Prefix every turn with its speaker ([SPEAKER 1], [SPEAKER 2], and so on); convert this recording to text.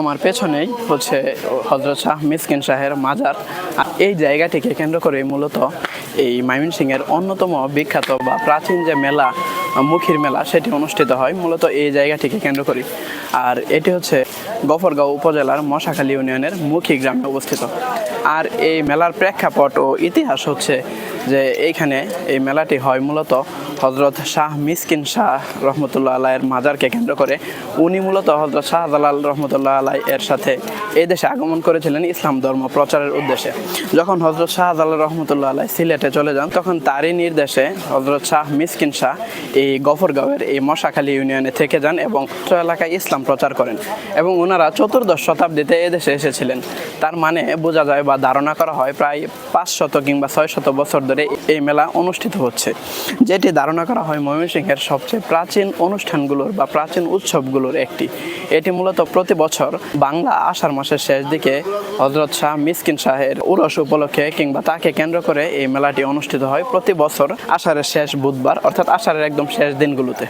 [SPEAKER 1] আমার পেছনেই হচ্ছে হজরত শাহ মিসকিন শাহের মাজার। এই জায়গাটিকে কেন্দ্র করে মূলত এই ময়মনসিংহের অন্যতম বিখ্যাত বা প্রাচীন যে মেলা, মুখির মেলা, সেটি অনুষ্ঠিত হয় মূলত এই জায়গাটিকে কেন্দ্র করি আর এটি হচ্ছে গফরগাঁও উপজেলার মশাখালী ইউনিয়নের মুখী গ্রামে অবস্থিত। আর এই মেলার প্রেক্ষাপট ও ইতিহাস হচ্ছে যে এইখানে এই মেলাটি হয় মূলত হজরত শাহ মিসকিন শাহ রহমতুল্লাহ আলাইয়ের মাজারকে কেন্দ্র করে উনি মূলত হজরত শাহজালাল রহমতুল্লাহ আলাই এর সাথে এই দেশে আগমন করেছিলেন ইসলাম ধর্ম প্রচারের উদ্দেশ্যে। যখন হজরত শাহজালাল রহমতুল্লাহ আলাই সিলেটে চলে যান, তখন তারই নির্দেশে হজরত শাহ মিসকিন শাহ এই গফরগাঁওয়ের এই মশাখালী ইউনিয়নে থেকে যান এবং এলাকায় ইসলাম প্রচার করেন এবং ওনারা চতুর্দশ শতাব্দীতে এদেশে এসেছিলেন। তার মানে বোঝা যায় বা ধারণা করা হয় প্রায় পাঁচ শত কিংবা ছয় শত বছর ধরে এই মেলা অনুষ্ঠিত হচ্ছে, যেটি ধারণা করা হয় ময়মনসিংহের সবচেয়ে প্রাচীন অনুষ্ঠানগুলোর বা প্রাচীন উৎসবগুলোর একটি। এটি মূলত প্রতি বছর বাংলা আষাঢ় মাসের শেষ দিকে হজরত শাহ মিসকিন শাহের উরস উপলক্ষে কিংবা তাকে কেন্দ্র করে এই মেলাটি অনুষ্ঠিত হয় প্রতি বছর আষাঢ়ের শেষ বুধবার, অর্থাৎ আষাঢ়ের একদম শেষ দিনগুলোতে।